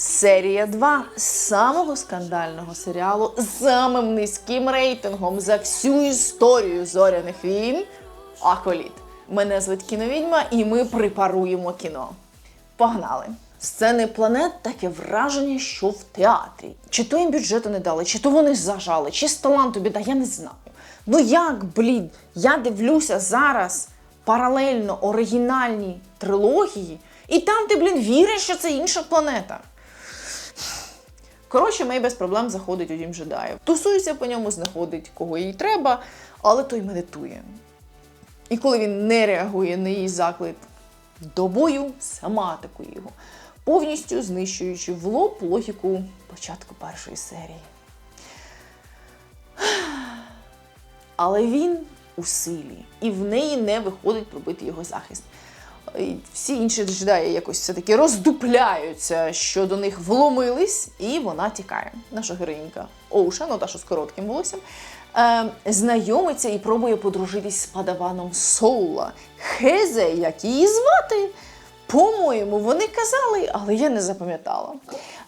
Серія 2 самого скандального серіалу з самим низьким рейтингом за всю історію зоряних війн. Аколіт. Мене звуть кіновідьма, і ми препаруємо кіно. Погнали! Сцени планет таке враження, що в театрі. Чи то їм бюджету не дали, чи то вони зажали, чи з таланту біда, я не знаю. Ну як, блін, я дивлюся зараз паралельно оригінальній трилогії, і там ти, блін, віриш, що це інша планета. Коротше, Мей без проблем заходить у дім джедаїв. Тусується по ньому, знаходить кого їй треба, але той медитує. І коли він не реагує на її заклик до бою, сама атакує його, повністю знищуючи в лоб логіку початку першої серії. Але він у силі, і в неї не виходить пробити його захист. Всі інші джедаї якось все-таки роздупляються, що до них вломились, і вона тікає. Наша героїнька Оуша, ну та що з коротким волоссям, е, знайомиться і пробує подружитись з падаваном Соула. Хезе, як її звати. По-моєму, вони казали, але я не запам'ятала.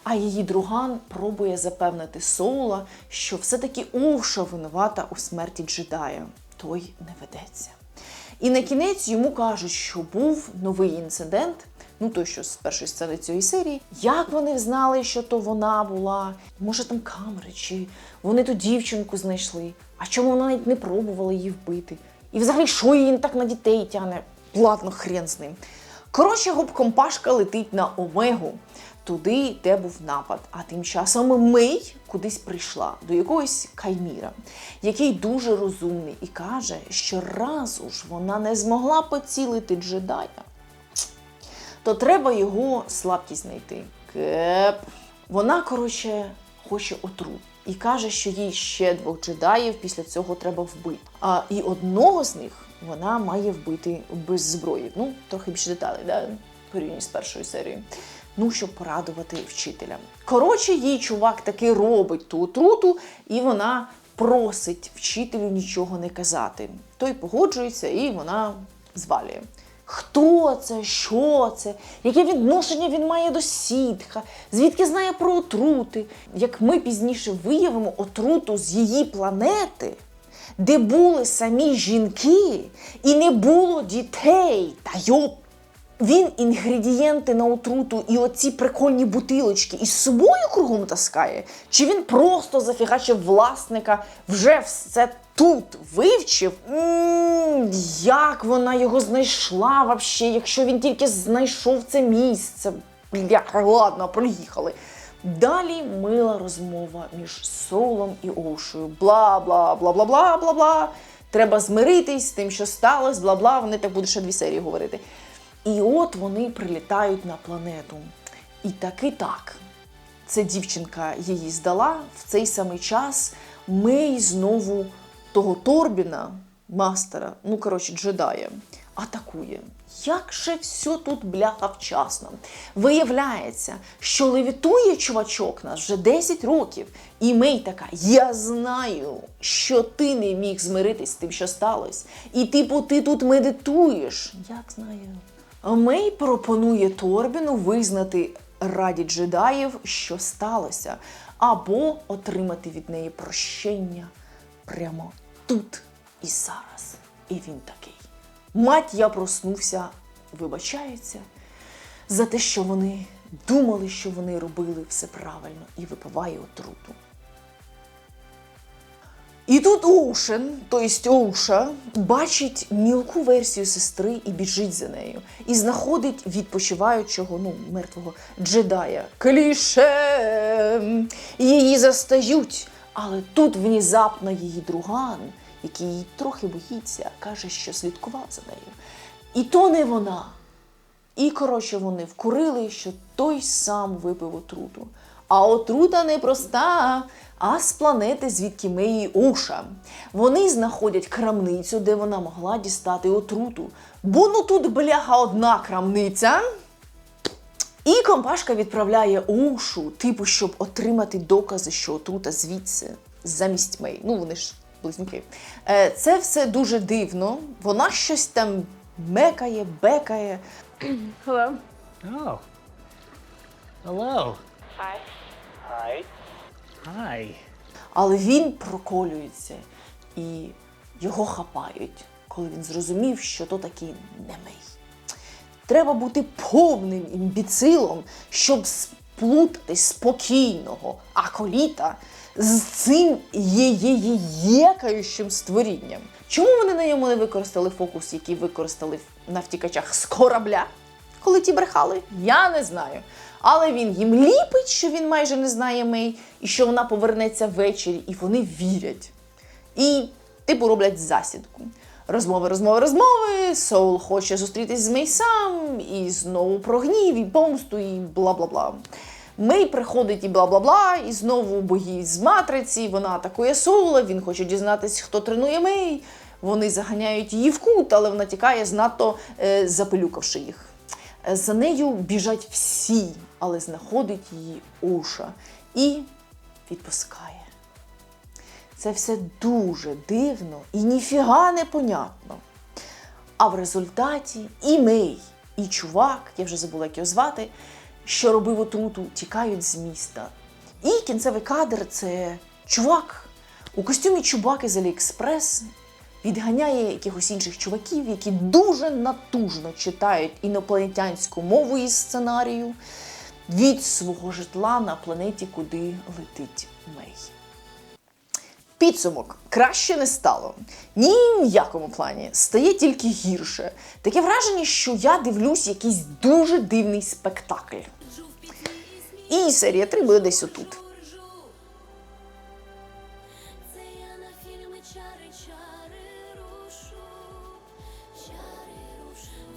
А її друган пробує запевнити Соула, що все-таки Оуша винувата у смерті джедая. Той не ведеться. І на кінець йому кажуть, що був новий інцидент, ну той, що з першої сцени цієї серії. Як вони знали, що то вона була? Може там камери, чи вони ту дівчинку знайшли? А чому вона навіть не пробувала її вбити? І взагалі, що її так на дітей тягне? Ладно, хрен з ним. Коротше, губком Пашка летить на Омегу, туди, де був напад. А тим часом Мей кудись прийшла до якогось Кайміра, який дуже розумний і каже, що раз уж вона не змогла поцілити джедая, то треба його слабкість знайти. Кеп. Вона, коротше, хоче отрут. І каже, що їй ще двох джедаїв після цього треба вбити. А і одного з них вона має вбити без зброї. Ну, трохи більше деталей, да? порівняно з першою серією. Ну, щоб порадувати вчителя. Коротше, їй чувак таки робить ту отруту, і вона просить вчителю нічого не казати. Той погоджується, і вона звалює. Хто це? Що це? Яке відношення він має до сітха? Звідки знає про отрути? Як ми пізніше виявимо отруту з її планети, де були самі жінки і не було дітей. Та йоп! Він інгредієнти на отруту і оці прикольні бутилочки із собою кругом таскає? Чи він просто зафігачив власника, вже все тут вивчив? м як вона його знайшла вообще, якщо він тільки знайшов це місце? Бляха, ладно, проїхали. Далі мила розмова між Соулом і Оушою. Бла, бла, бла, бла, бла, бла, бла. Треба змиритись з тим, що сталося, бла, бла. Вони так будуть ще дві серії говорити. І от вони прилітають на планету. І таки так. Це дівчинка її здала в цей самий час. Мей знову того Торбіна, мастера, ну коротше, джедая, атакує. Як же все тут бляха вчасно. Виявляється, що левітує чувачок наш вже 10 років. І Мей така: Я знаю, що ти не міг змиритись з тим, що сталося. І типу, ти тут медитуєш. Як знаю? Мей пропонує Торбіну визнати раді джедаїв, що сталося, або отримати від неї прощення прямо тут і зараз. І він такий. Мать, я проснувся, вибачається за те, що вони думали, що вони робили все правильно, і випиває отруту. І тут Оушен, тобто Оуша, бачить мілку версію сестри і біжить за нею. І знаходить відпочиваючого, ну, мертвого джедая. Кліше! Її застають. Але тут внезапно її друган, який її трохи боїться, каже, що слідкував за нею. І то не вона. І, коротше, вони вкурили, що той сам випив отруту. А отрута не проста, а з планети, звідки ми її Уша. Вони знаходять крамницю, де вона могла дістати отруту. Бо ну тут бляха одна крамниця. І компашка відправляє Ушу, типу, щоб отримати докази, що отрута звідси, замість Мей. Ну, вони ж близнюки. Е, Це все дуже дивно. Вона щось там мекає, бекає. Hello. Oh. Hello. Hi. Hi. Hi. Але він проколюється і його хапають, коли він зрозумів, що то таки немий. Треба бути повним імбіцилом, щоб сплутати спокійного аколіта з цим єєєєкаючим створінням. Чому вони на ньому не використали фокус, який використали на втікачах з корабля, коли ті брехали? Я не знаю. Але він їм ліпить, що він майже не знає Мей, і що вона повернеться ввечері, і вони вірять. І, типу, роблять засідку. Розмови, розмови, розмови. Соул хоче зустрітись з Мей сам, і знову про гнів, і помсту, і бла-бла-бла. Мей приходить і бла-бла-бла, і знову бої з матриці. Вона атакує Соула, він хоче дізнатись, хто тренує Мей. Вони заганяють її в кут, але вона тікає, знато е, запилюкавши їх. За нею біжать всі, але знаходить її Уша і відпускає. Це все дуже дивно і ніфіга непонятно. А в результаті і Мей, і чувак, я вже забула, як його звати, що робив отруту, тікають з міста. І кінцевий кадр це чувак у костюмі чубаки з Аліекспрес відганяє якихось інших чуваків, які дуже натужно читають інопланетянську мову із сценарію від свого житла на планеті, куди летить Мей. Підсумок краще не стало. Ні в якому плані. Стає тільки гірше. Таке враження, що я дивлюсь якийсь дуже дивний спектакль. І серія 3 буде десь отут.